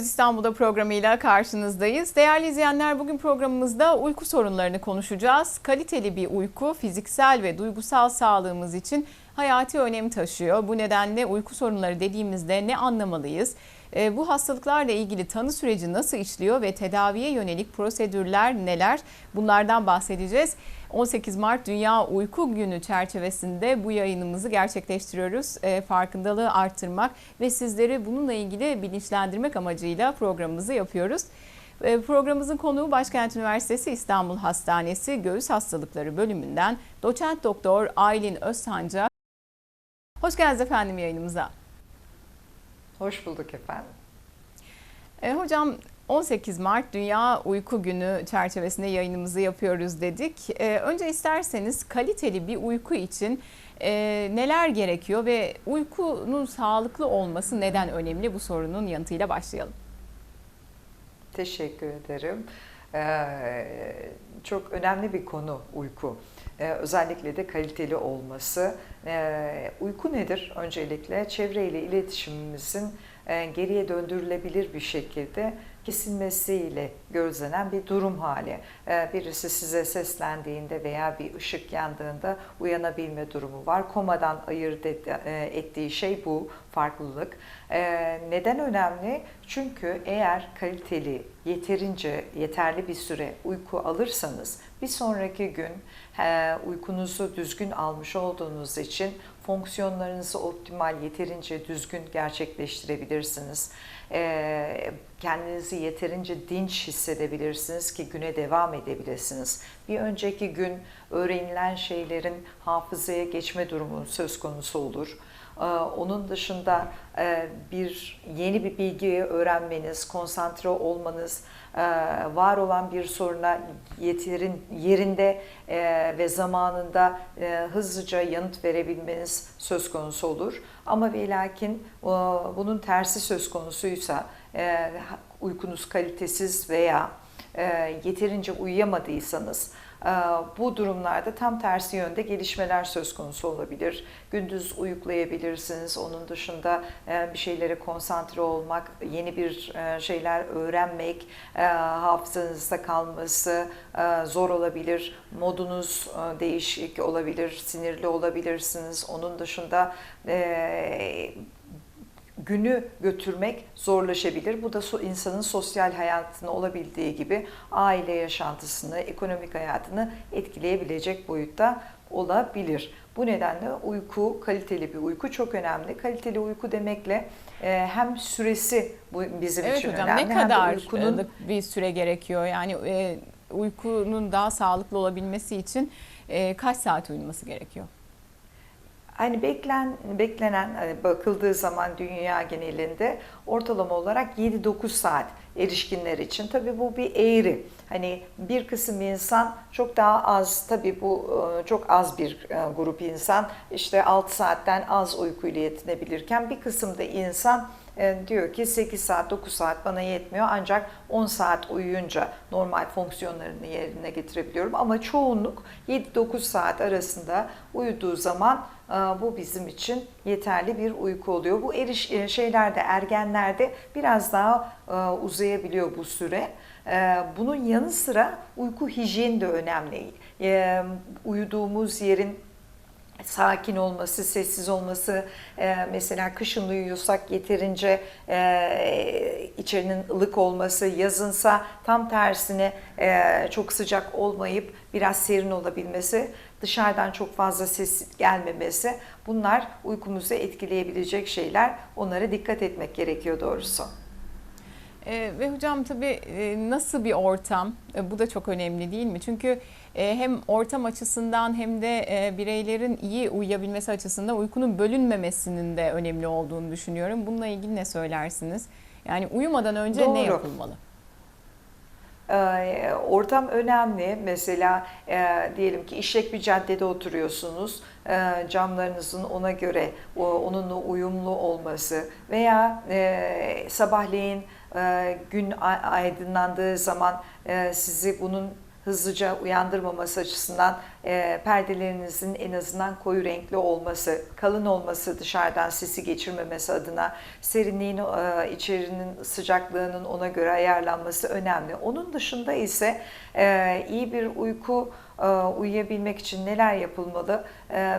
Söz İstanbul'da programıyla karşınızdayız. Değerli izleyenler bugün programımızda uyku sorunlarını konuşacağız. Kaliteli bir uyku fiziksel ve duygusal sağlığımız için hayati önem taşıyor. Bu nedenle uyku sorunları dediğimizde ne anlamalıyız? E, bu hastalıklarla ilgili tanı süreci nasıl işliyor ve tedaviye yönelik prosedürler neler? Bunlardan bahsedeceğiz. 18 Mart Dünya Uyku Günü çerçevesinde bu yayınımızı gerçekleştiriyoruz. E, farkındalığı arttırmak ve sizleri bununla ilgili bilinçlendirmek amacıyla programımızı yapıyoruz. E, programımızın konuğu Başkent Üniversitesi İstanbul Hastanesi Göğüs Hastalıkları bölümünden doçent doktor Aylin Özsanca. Hoş geldiniz efendim yayınımıza. Hoş bulduk efendim. E, hocam 18 Mart Dünya Uyku Günü çerçevesinde yayınımızı yapıyoruz dedik. E, önce isterseniz kaliteli bir uyku için e, neler gerekiyor ve uykunun sağlıklı olması neden önemli bu sorunun yanıtıyla başlayalım. Teşekkür ederim. Ee, çok önemli bir konu uyku. Ee, özellikle de kaliteli olması. Ee, uyku nedir? Öncelikle çevreyle iletişimimizin e, geriye döndürülebilir bir şekilde kesilmesiyle gözlenen bir durum hali. Ee, birisi size seslendiğinde veya bir ışık yandığında uyanabilme durumu var. Komadan ayırt e, ettiği şey bu farklılık. Ee, Neden önemli? Çünkü eğer kaliteli, yeterince, yeterli bir süre uyku alırsanız bir sonraki gün uykunuzu düzgün almış olduğunuz için fonksiyonlarınızı optimal, yeterince düzgün gerçekleştirebilirsiniz. Kendinizi yeterince dinç hissedebilirsiniz ki güne devam edebilirsiniz. Bir önceki gün öğrenilen şeylerin hafızaya geçme durumu söz konusu olur. Ee, Onun dışında e, bir yeni bir bilgiyi öğrenmeniz, konsantre olmanız, e, var olan bir soruna yeterin yerinde e, ve zamanında hızlıca yanıt verebilmeniz söz konusu olur. Ama ve lakin bunun tersi söz konusuysa e, uykunuz kalitesiz veya e, yeterince uyuyamadıysanız e, bu durumlarda tam tersi yönde gelişmeler söz konusu olabilir. Gündüz uyuklayabilirsiniz. Onun dışında e, bir şeylere konsantre olmak, yeni bir şeyler öğrenmek, hafızanızda kalması zor olabilir. Modunuz değişik olabilir, sinirli olabilirsiniz. Onun dışında günü götürmek zorlaşabilir. Bu da insanın sosyal hayatını olabildiği gibi aile yaşantısını, ekonomik hayatını etkileyebilecek boyutta olabilir. Bu nedenle uyku, kaliteli bir uyku çok önemli. Kaliteli uyku demekle e, hem süresi bizim Evet için hocam önemli ne hem de kadar uykunun e, bir süre gerekiyor? Yani e, uykunun daha sağlıklı olabilmesi için e, kaç saat uyuması gerekiyor? Hani beklen, beklenen hani bakıldığı zaman dünya genelinde ortalama olarak 7-9 saat erişkinler için. Tabii bu bir eğri. Hani bir kısım insan çok daha az, tabii bu e, çok az bir e, grup insan işte 6 saatten az uykuyla yetinebilirken bir kısım da insan diyor ki 8 saat 9 saat bana yetmiyor ancak 10 saat uyuyunca normal fonksiyonlarını yerine getirebiliyorum ama çoğunluk 7-9 saat arasında uyuduğu zaman e, bu bizim için yeterli bir uyku oluyor. Bu eriş e, şeylerde ergenlerde biraz daha e, uzayabiliyor bu süre. E, Bunun yanı sıra uyku hijyeni de önemli. E, Uyuduğumuz yerin sakin olması, sessiz olması, e, mesela kışın uyuyorsak yeterince e, içerinin ılık olması, yazınsa tam tersine e, çok sıcak olmayıp biraz serin olabilmesi, dışarıdan çok fazla ses gelmemesi bunlar uykumuzu etkileyebilecek şeyler. Onlara dikkat etmek gerekiyor doğrusu. E, ve hocam tabii e, nasıl bir ortam? E, bu da çok önemli değil mi? Çünkü e, hem ortam açısından hem de e, bireylerin iyi uyuyabilmesi açısından uykunun bölünmemesinin de önemli olduğunu düşünüyorum. Bununla ilgili ne söylersiniz? Yani uyumadan önce ne Doğru. yapılmalı? Ee, Ortam önemli. Mesela e, diyelim ki işlek bir caddede oturuyorsunuz. E, camlarınızın ona göre o, onunla uyumlu olması veya e, sabahleyin e, gün aydınlandığı zaman e, sizi bunun hızlıca uyandırmaması açısından e, perdelerinizin en azından koyu renkli olması, kalın olması dışarıdan sesi geçirmemesi adına serinliğin e, içerinin sıcaklığının ona göre ayarlanması önemli. Onun dışında ise iyi bir uyku uyuyabilmek için neler yapılmalı?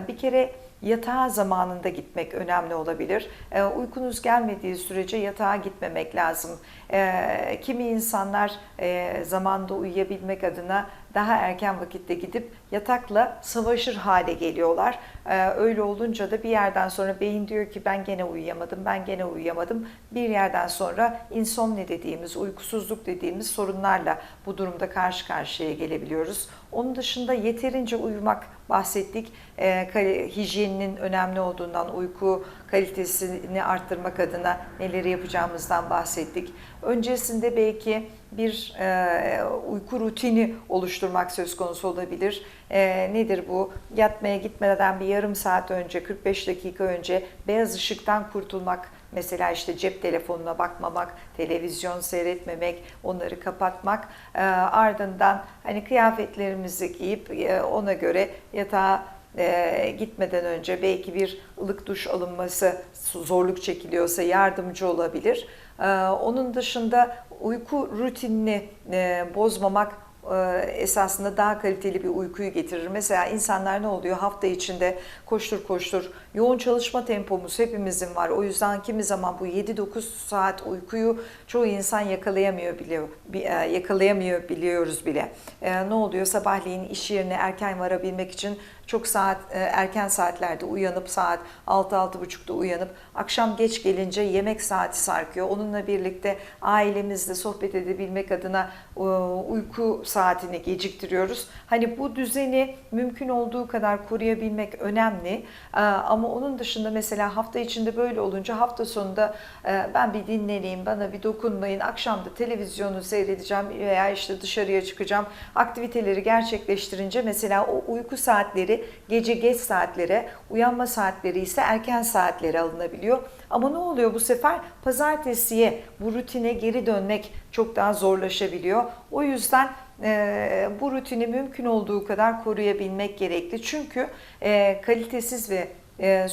Bir kere Yatağa zamanında gitmek önemli olabilir. E, uykunuz gelmediği sürece yatağa gitmemek lazım. E, kimi insanlar e, zamanda uyuyabilmek adına daha erken vakitte gidip yatakla savaşır hale geliyorlar. E, öyle olunca da bir yerden sonra beyin diyor ki ben gene uyuyamadım, ben gene uyuyamadım. Bir yerden sonra insomni dediğimiz, uykusuzluk dediğimiz sorunlarla bu durumda karşı karşıya gelebiliyoruz. Onun dışında yeterince uyumak bahsettik. E, hijyeninin önemli olduğundan, uyku kalitesini arttırmak adına neleri yapacağımızdan bahsettik. Öncesinde belki bir e, uyku rutini oluşturmak söz konusu olabilir. E, nedir bu? Yatmaya gitmeden bir yarım saat önce, 45 dakika önce beyaz ışıktan kurtulmak. Mesela işte cep telefonuna bakmamak, televizyon seyretmemek, onları kapatmak. E, ardından hani kıyafetlerimizi giyip e, ona göre yatağa e, gitmeden önce belki bir ılık duş alınması zorluk çekiliyorsa yardımcı olabilir. E, onun dışında uyku rutinini e, bozmamak esasında daha kaliteli bir uykuyu getirir. Mesela insanlar ne oluyor? Hafta içinde koştur koştur yoğun çalışma tempomuz hepimizin var. O yüzden kimi zaman bu 7-9 saat uykuyu çoğu insan yakalayamıyor biliyor. Yakalayamıyor biliyoruz bile. Ne oluyor? Sabahleyin iş yerine erken varabilmek için çok saat erken saatlerde uyanıp saat 6-6.30'da uyanıp akşam geç gelince yemek saati sarkıyor. Onunla birlikte ailemizle sohbet edebilmek adına uyku saatini geciktiriyoruz. Hani bu düzeni mümkün olduğu kadar koruyabilmek önemli. Ama onun dışında mesela hafta içinde böyle olunca hafta sonunda ben bir dinleneyim, bana bir dokunmayın. Akşam da televizyonu seyredeceğim veya işte dışarıya çıkacağım. Aktiviteleri gerçekleştirince mesela o uyku saatleri gece geç saatlere, uyanma saatleri ise erken saatlere alınabiliyor. Ama ne oluyor bu sefer? Pazartesiye bu rutine geri dönmek çok daha zorlaşabiliyor. O yüzden e, bu rutini mümkün olduğu kadar koruyabilmek gerekli. Çünkü e, kalitesiz ve e,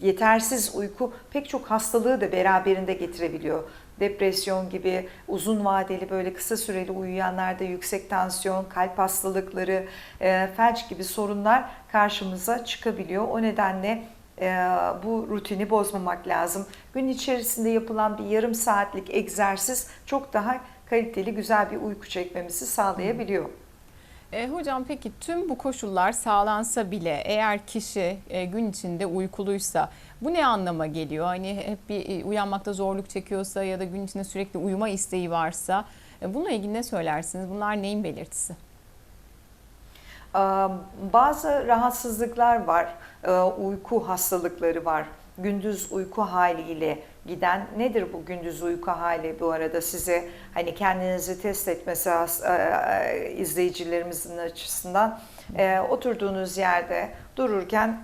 yetersiz uyku pek çok hastalığı da beraberinde getirebiliyor. Depresyon gibi uzun vadeli böyle kısa süreli uyuyanlarda yüksek tansiyon, kalp hastalıkları, e, felç gibi sorunlar karşımıza çıkabiliyor. O nedenle e, bu rutini bozmamak lazım. Gün içerisinde yapılan bir yarım saatlik egzersiz çok daha kaliteli, güzel bir uyku çekmemizi sağlayabiliyor. E, hocam peki tüm bu koşullar sağlansa bile eğer kişi e, gün içinde uykuluysa bu ne anlama geliyor? Hani hep bir e, uyanmakta zorluk çekiyorsa ya da gün içinde sürekli uyuma isteği varsa e, bununla ilgili ne söylersiniz? Bunlar neyin belirtisi? Bazı rahatsızlıklar var, uyku hastalıkları var gündüz uyku haliyle giden nedir bu gündüz uyku hali bu arada? Size hani kendinizi test etmesi e, e, izleyicilerimizin açısından e, oturduğunuz yerde dururken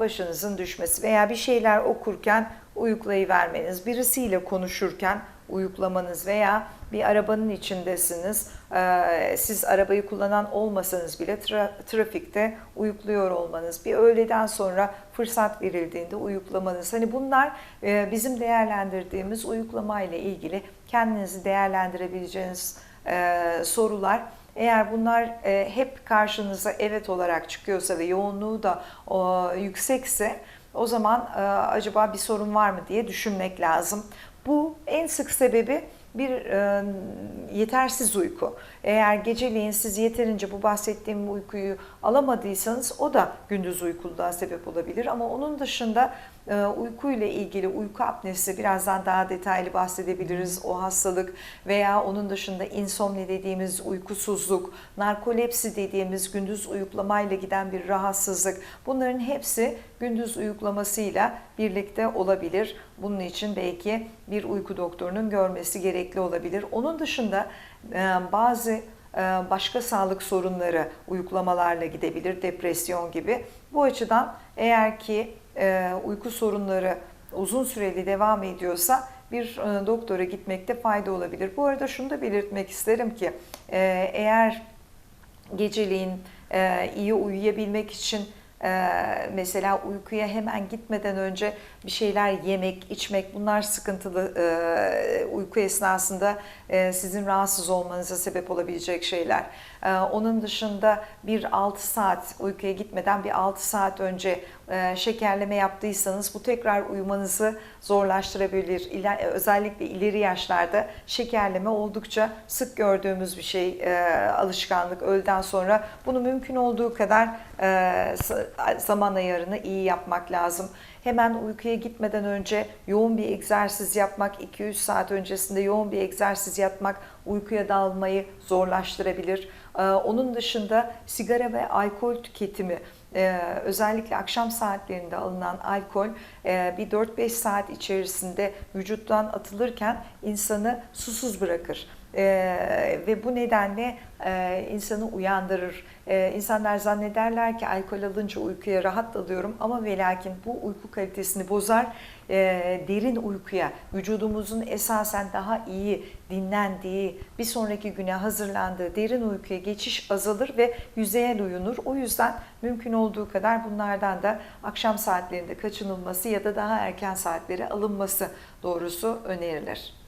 başınızın düşmesi veya bir şeyler okurken uyuklayıvermeniz, birisiyle konuşurken uyuklamanız veya bir arabanın içindesiniz. Ee, siz arabayı kullanan olmasanız bile tra trafikte uyukluyor olmanız, bir öğleden sonra fırsat verildiğinde uyuklamanız. Hani bunlar bizim değerlendirdiğimiz uyuklama ile ilgili kendinizi değerlendirebileceğiniz sorular. Eğer bunlar hep karşınıza evet olarak çıkıyorsa ve yoğunluğu da yüksekse o zaman acaba bir sorun var mı diye düşünmek lazım. Bu en sık sebebi bir e, yetersiz uyku. Eğer geceleyin siz yeterince bu bahsettiğim uykuyu alamadıysanız o da gündüz uykululuğa sebep olabilir. Ama onun dışında uyku ile ilgili uyku apnesi birazdan daha detaylı bahsedebiliriz. O hastalık veya onun dışında insomni dediğimiz uykusuzluk, narkolepsi dediğimiz gündüz uyuklamayla giden bir rahatsızlık. Bunların hepsi gündüz uyuklamasıyla birlikte olabilir. Bunun için belki bir uyku doktorunun görmesi gerekli olabilir. Onun dışında e, bazı e, başka sağlık sorunları uyuklamalarla gidebilir, depresyon gibi. Bu açıdan eğer ki uyku sorunları uzun süreli devam ediyorsa bir e, doktora gitmekte fayda olabilir. Bu arada şunu da belirtmek isterim ki e, eğer geceliğin e, iyi uyuyabilmek için e, mesela uykuya hemen gitmeden önce bir şeyler yemek, içmek bunlar sıkıntılı e, uyku esnasında e, sizin rahatsız olmanıza sebep olabilecek şeyler. E, onun dışında bir 6 saat uykuya gitmeden bir 6 saat önce e, şekerleme yaptıysanız bu tekrar uyumanızı zorlaştırabilir. İler, özellikle ileri yaşlarda şekerleme oldukça sık gördüğümüz bir şey, e, alışkanlık öğleden sonra. Bunu mümkün olduğu kadar e, zaman ayarını iyi yapmak lazım. Hemen uykuya gitmeden önce yoğun bir egzersiz yapmak, 2-3 saat öncesinde yoğun bir egzersiz yapmak uykuya dalmayı zorlaştırabilir. Ee, Onun dışında sigara ve alkol tüketimi ee, özellikle akşam saatlerinde alınan alkol e, bir 4-5 saat içerisinde vücuttan atılırken insanı susuz bırakır. Ee, ve bu nedenle e, insanı uyandırır. Ee, insanlar zannederler ki alkol alınca uykuya rahat dalıyorum ama ve lakin bu uyku kalitesini bozar. Ee, derin uykuya, vücudumuzun esasen daha iyi dinlendiği, bir sonraki güne hazırlandığı derin uykuya geçiş azalır ve yüzeyel uyunur. O yüzden mümkün olduğu kadar bunlardan da akşam saatlerinde kaçınılması ya da daha erken saatlere alınması doğrusu önerilir.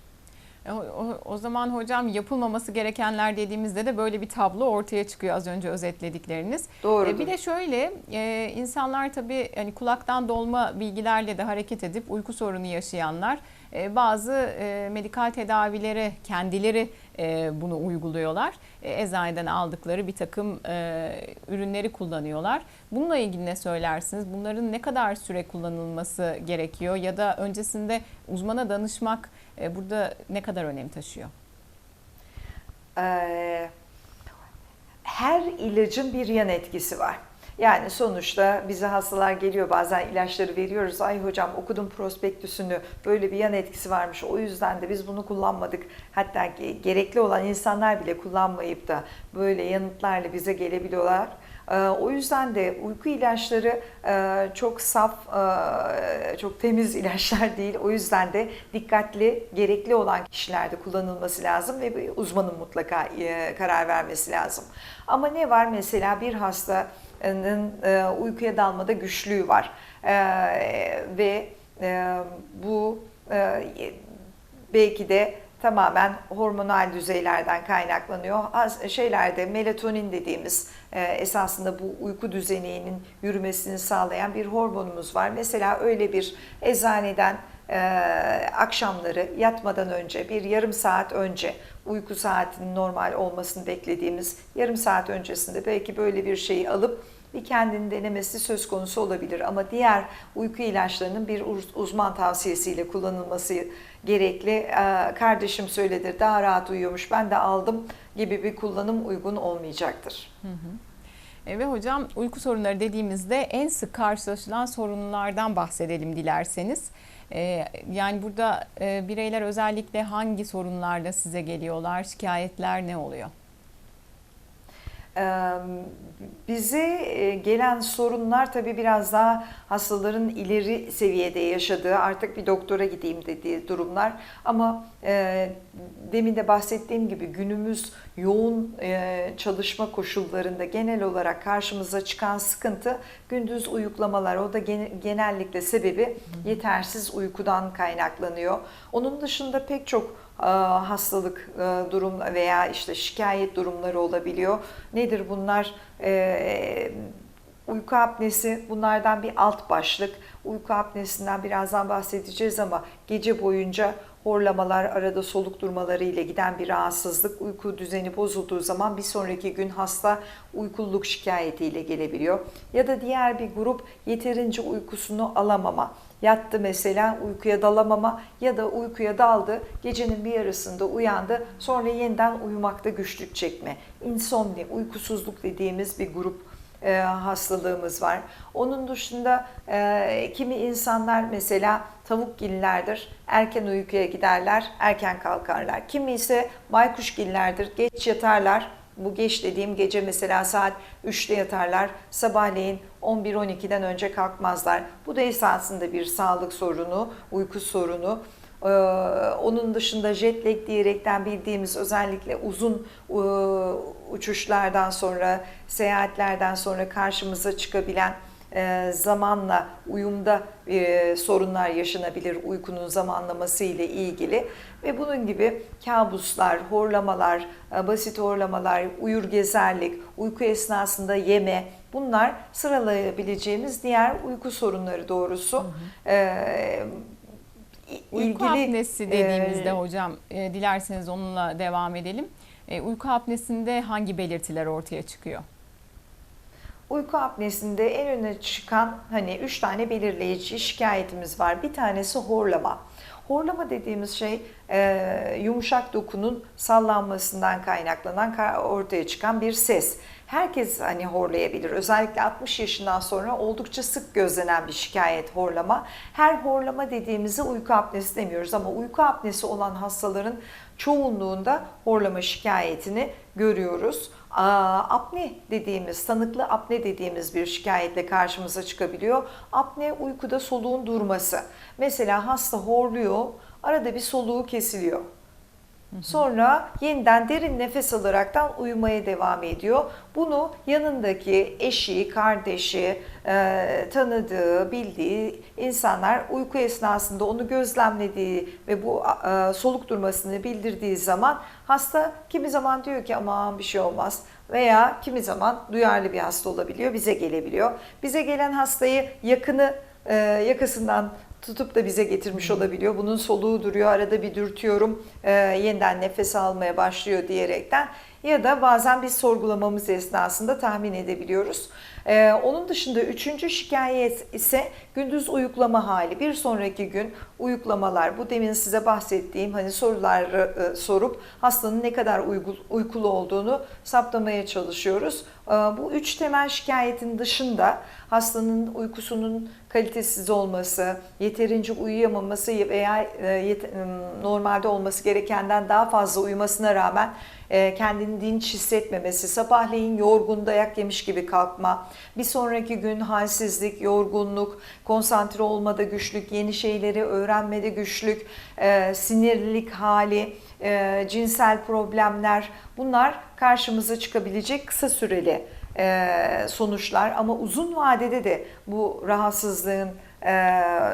O, o, o zaman hocam yapılmaması gerekenler dediğimizde de böyle bir tablo ortaya çıkıyor az önce özetledikleriniz. Doğru. E, bir de şöyle e, insanlar tabii hani kulaktan dolma bilgilerle de hareket edip uyku sorunu yaşayanlar e, bazı e, medikal tedavilere kendileri e, bunu uyguluyorlar. E, eczaneden aldıkları bir takım e, ürünleri kullanıyorlar. Bununla ilgili ne söylersiniz? Bunların ne kadar süre kullanılması gerekiyor ya da öncesinde uzmana danışmak e, burada ne kadar önem taşıyor? Ee, her ilacın bir yan etkisi var. Yani sonuçta bize hastalar geliyor bazen ilaçları veriyoruz. Ay hocam okudum prospektüsünü böyle bir yan etkisi varmış. O yüzden de biz bunu kullanmadık. Hatta gerekli olan insanlar bile kullanmayıp da böyle yanıtlarla bize gelebiliyorlar. O yüzden de uyku ilaçları çok saf, çok temiz ilaçlar değil. O yüzden de dikkatli, gerekli olan kişilerde kullanılması lazım ve bir uzmanın mutlaka karar vermesi lazım. Ama ne var mesela bir hastanın uykuya dalmada güçlüğü var ve bu belki de tamamen hormonal düzeylerden kaynaklanıyor. Az şeylerde melatonin dediğimiz e, esasında bu uyku düzeninin yürümesini sağlayan bir hormonumuz var. Mesela öyle bir eczaneden e, akşamları yatmadan önce bir yarım saat önce uyku saatinin normal olmasını beklediğimiz yarım saat öncesinde belki böyle bir şeyi alıp bir kendini denemesi söz konusu olabilir. Ama diğer uyku ilaçlarının bir uzman tavsiyesiyle kullanılması gerekli. Kardeşim söyledi daha rahat uyuyormuş ben de aldım gibi bir kullanım uygun olmayacaktır. Hı hı. E, ve hocam uyku sorunları dediğimizde en sık karşılaşılan sorunlardan bahsedelim dilerseniz. E, yani burada e, bireyler özellikle hangi sorunlarla size geliyorlar, şikayetler ne oluyor? Bize gelen sorunlar tabii biraz daha hastaların ileri seviyede yaşadığı artık bir doktora gideyim dediği durumlar. Ama demin de bahsettiğim gibi günümüz yoğun çalışma koşullarında genel olarak karşımıza çıkan sıkıntı gündüz uyuklamalar. O da genellikle sebebi yetersiz uykudan kaynaklanıyor. Onun dışında pek çok hastalık durum veya işte şikayet durumları olabiliyor. Nedir bunlar? Uyku apnesi bunlardan bir alt başlık. Uyku apnesinden birazdan bahsedeceğiz ama gece boyunca horlamalar, arada soluk durmaları ile giden bir rahatsızlık, uyku düzeni bozulduğu zaman bir sonraki gün hasta uykululuk şikayetiyle gelebiliyor. Ya da diğer bir grup yeterince uykusunu alamama. Yattı mesela uykuya dalamama ya da uykuya daldı, gecenin bir yarısında uyandı, sonra yeniden uyumakta güçlük çekme. Insomni, uykusuzluk dediğimiz bir grup e, hastalığımız var. Onun dışında e, kimi insanlar mesela tavukgillerdir, erken uykuya giderler, erken kalkarlar. Kimi ise baykuşgillerdir, geç yatarlar, bu geç dediğim gece mesela saat 3'te yatarlar, sabahleyin 11-12'den önce kalkmazlar. Bu da esasında bir sağlık sorunu, uyku sorunu. Ee, onun dışında jet lag diyerekten bildiğimiz özellikle uzun e, uçuşlardan sonra, seyahatlerden sonra karşımıza çıkabilen e, zamanla uyumda e, sorunlar yaşanabilir uykunun zamanlaması ile ilgili ve bunun gibi kabuslar, horlamalar, e, basit horlamalar, uyur gezerlik, uyku esnasında yeme bunlar sıralayabileceğimiz diğer uyku sorunları doğrusu. E, Uyku apnesi dediğimizde e, hocam e, dilerseniz onunla devam edelim. E, uyku apnesinde hangi belirtiler ortaya çıkıyor? Uyku apnesinde en öne çıkan hani üç tane belirleyici şikayetimiz var. Bir tanesi horlama. Horlama dediğimiz şey e, yumuşak dokunun sallanmasından kaynaklanan ka- ortaya çıkan bir ses. Herkes hani horlayabilir. Özellikle 60 yaşından sonra oldukça sık gözlenen bir şikayet horlama. Her horlama dediğimizi uyku apnesi demiyoruz ama uyku apnesi olan hastaların çoğunluğunda horlama şikayetini görüyoruz. Aa, apne dediğimiz, tanıklı apne dediğimiz bir şikayetle karşımıza çıkabiliyor. Apne uykuda soluğun durması. Mesela hasta horluyor, arada bir soluğu kesiliyor. Sonra yeniden derin nefes alaraktan uyumaya devam ediyor. Bunu yanındaki eşi, kardeşi, e, tanıdığı, bildiği insanlar uyku esnasında onu gözlemlediği ve bu e, soluk durmasını bildirdiği zaman hasta kimi zaman diyor ki aman bir şey olmaz veya kimi zaman duyarlı bir hasta olabiliyor, bize gelebiliyor. Bize gelen hastayı yakını e, yakasından tutup da bize getirmiş olabiliyor. Bunun soluğu duruyor, arada bir dürtüyorum, e, yeniden nefes almaya başlıyor diyerekten. Ya da bazen biz sorgulamamız esnasında tahmin edebiliyoruz. E, onun dışında üçüncü şikayet ise gündüz uyuklama hali. Bir sonraki gün uyuklamalar, bu demin size bahsettiğim hani soruları e, sorup hastanın ne kadar uygu- uykulu olduğunu saptamaya çalışıyoruz. E, bu üç temel şikayetin dışında hastanın uykusunun kalitesiz olması, yeterince uyuyamaması veya e, yet- normalde olması gerekenden daha fazla uyumasına rağmen kendini dinç hissetmemesi, sabahleyin yorgun dayak yemiş gibi kalkma, bir sonraki gün halsizlik, yorgunluk, konsantre olmada güçlük, yeni şeyleri öğrenmede güçlük, e, sinirlilik hali, e, cinsel problemler bunlar karşımıza çıkabilecek kısa süreli e, sonuçlar. Ama uzun vadede de bu rahatsızlığın e,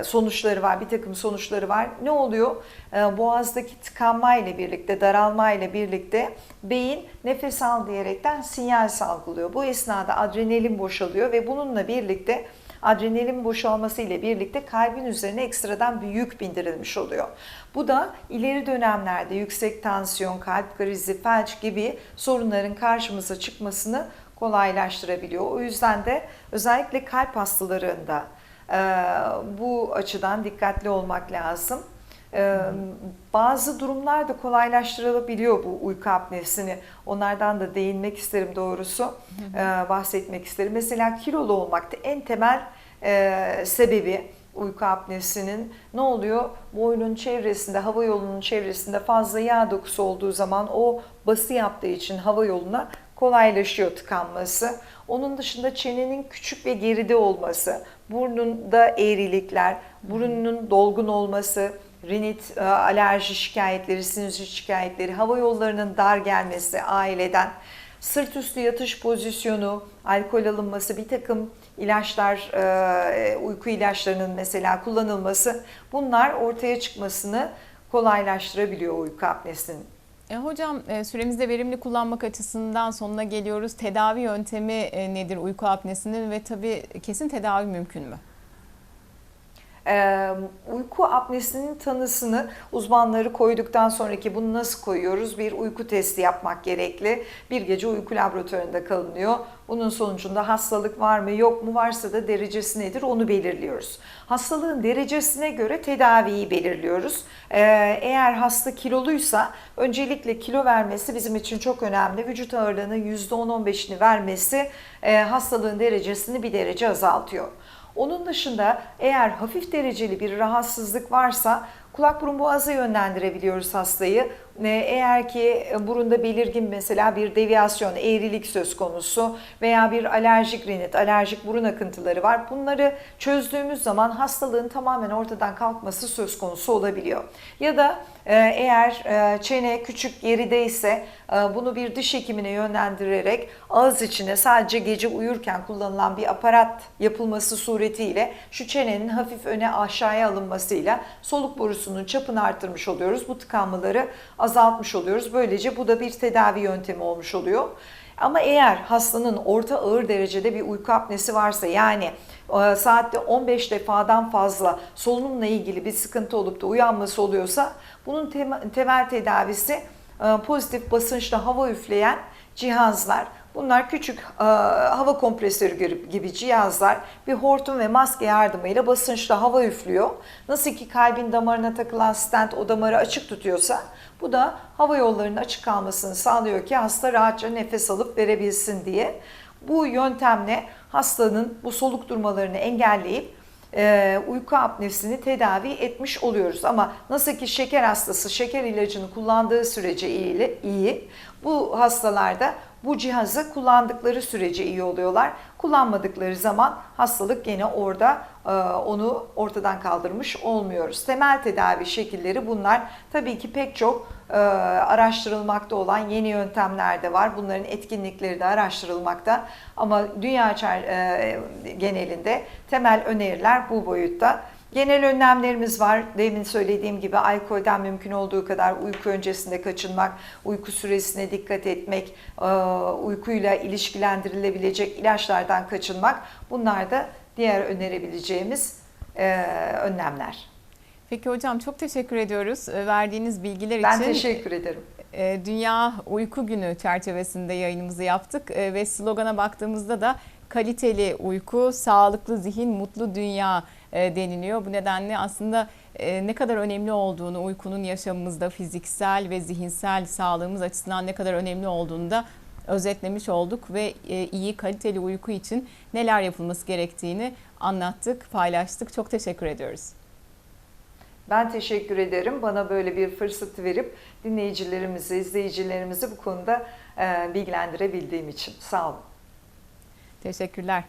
sonuçları var, bir takım sonuçları var. Ne oluyor? E, boğazdaki tıkanma ile birlikte, daralma ile birlikte beyin nefes al diyerekten sinyal salgılıyor. Bu esnada adrenalin boşalıyor ve bununla birlikte adrenalin boşalması ile birlikte kalbin üzerine ekstradan bir yük bindirilmiş oluyor. Bu da ileri dönemlerde yüksek tansiyon, kalp krizi, felç gibi sorunların karşımıza çıkmasını kolaylaştırabiliyor. O yüzden de özellikle kalp hastalarında e, bu açıdan dikkatli olmak lazım. E, bazı durumlarda kolaylaştırılabiliyor bu uyku apnesini. Onlardan da değinmek isterim doğrusu. E, bahsetmek isterim. Mesela kilolu olmakta en temel e, sebebi uyku apnesinin ne oluyor? Boynun çevresinde, hava yolunun çevresinde fazla yağ dokusu olduğu zaman o bası yaptığı için hava yoluna kolaylaşıyor tıkanması. Onun dışında çenenin küçük ve geride olması, burnunda eğrilikler, burnunun dolgun olması, rinit, e, alerji şikayetleri, sinüzit şikayetleri, hava yollarının dar gelmesi aileden, sırt üstü yatış pozisyonu, alkol alınması, bir takım ilaçlar, e, uyku ilaçlarının mesela kullanılması bunlar ortaya çıkmasını kolaylaştırabiliyor uyku apnesinin. E, hocam e, süremizde verimli kullanmak açısından sonuna geliyoruz. Tedavi yöntemi e, nedir uyku apnesinin ve tabii kesin tedavi mümkün mü? Uyku apnesinin tanısını uzmanları koyduktan sonraki bunu nasıl koyuyoruz? Bir uyku testi yapmak gerekli. Bir gece uyku laboratuvarında kalınıyor. Bunun sonucunda hastalık var mı yok mu varsa da derecesi nedir onu belirliyoruz. Hastalığın derecesine göre tedaviyi belirliyoruz. Eğer hasta kiloluysa öncelikle kilo vermesi bizim için çok önemli. Vücut ağırlığının %10-15'ini vermesi hastalığın derecesini bir derece azaltıyor. Onun dışında eğer hafif dereceli bir rahatsızlık varsa kulak burun boğaza yönlendirebiliyoruz hastayı. E, Eğer ki burunda belirgin mesela bir deviyasyon, eğrilik söz konusu veya bir alerjik rinit, alerjik burun akıntıları var. Bunları çözdüğümüz zaman hastalığın tamamen ortadan kalkması söz konusu olabiliyor. Ya da e, eğer e, çene küçük gerideyse e, bunu bir diş hekimine yönlendirerek ağız içine sadece gece uyurken kullanılan bir aparat yapılması suretiyle şu çenenin hafif öne aşağıya alınmasıyla soluk borusunun çapını arttırmış oluyoruz. Bu tıkanmaları azaltmış oluyoruz. Böylece bu da bir tedavi yöntemi olmuş oluyor. Ama eğer hastanın orta ağır derecede bir uyku apnesi varsa yani e, saatte 15 defadan fazla solunumla ilgili bir sıkıntı olup da uyanması oluyorsa bunun tem- temel tedavisi e, pozitif basınçla hava üfleyen cihazlar. Bunlar küçük e, hava kompresörü gibi- cihazlar bir hortum ve maske yardımıyla basınçla hava üflüyor. Nasıl ki kalbin damarına takılan stent o damarı açık tutuyorsa bu da hava yollarının açık kalmasını sağlıyor ki hasta rahatça nefes alıp verebilsin diye. Bu yöntemle hastanın bu soluk durmalarını engelleyip e, uyku apnesini tedavi etmiş oluyoruz. Ama nasıl ki şeker hastası şeker ilacını kullandığı sürece iyi, iyi bu hastalarda bu cihazı kullandıkları sürece iyi oluyorlar. Kullanmadıkları zaman hastalık gene orada e, onu ortadan kaldırmış olmuyoruz. Temel tedavi şekilleri bunlar. Tabii ki pek çok e, araştırılmakta olan yeni yöntemler de var. Bunların etkinlikleri de araştırılmakta. Ama dünya e, genelinde temel öneriler bu boyutta. Genel önlemlerimiz var. Demin söylediğim gibi alkolden mümkün olduğu kadar uyku öncesinde kaçınmak, uyku süresine dikkat etmek, e, uykuyla ilişkilendirilebilecek ilaçlardan kaçınmak. Bunlar da diğer önerebileceğimiz e, önlemler. Peki hocam çok teşekkür ediyoruz e, verdiğiniz bilgiler Ben için. teşekkür ederim. Dünya Uyku Günü çerçevesinde yayınımızı yaptık ve slogana baktığımızda da kaliteli uyku, sağlıklı zihin, mutlu dünya deniliyor. Bu nedenle aslında e, ne kadar önemli olduğunu, uykunun yaşamımızda fiziksel ve zihinsel sağlığımız açısından ne kadar önemli olduğunu da özetlemiş olduk ve e, iyi kaliteli uyku için neler yapılması gerektiğini anlattık, paylaştık. Çok teşekkür ediyoruz. Ben teşekkür ederim. Bana böyle bir fırsatı verip dinleyicilerimizi, izleyicilerimizi bu konuda e, bilgilendirebildiğim için. Sağ olun. Teşekkürler.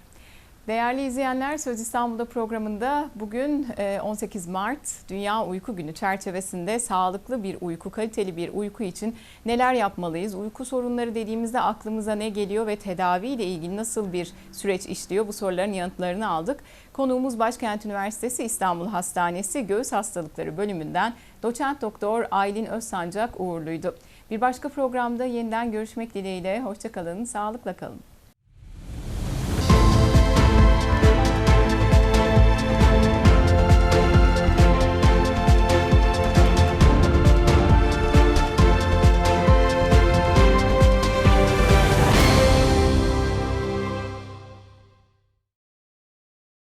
Değerli izleyenler Söz İstanbul'da programında bugün e, 18 Mart Dünya Uyku Günü çerçevesinde sağlıklı bir uyku, kaliteli bir uyku için neler yapmalıyız? Uyku sorunları dediğimizde aklımıza ne geliyor ve tedavi ile ilgili nasıl bir süreç işliyor? Bu soruların yanıtlarını aldık. Konuğumuz Başkent Üniversitesi İstanbul Hastanesi Göğüs Hastalıkları bölümünden doçent doktor Aylin Özsancak uğurluydu. Bir başka programda yeniden görüşmek dileğiyle. Hoşçakalın, sağlıkla kalın.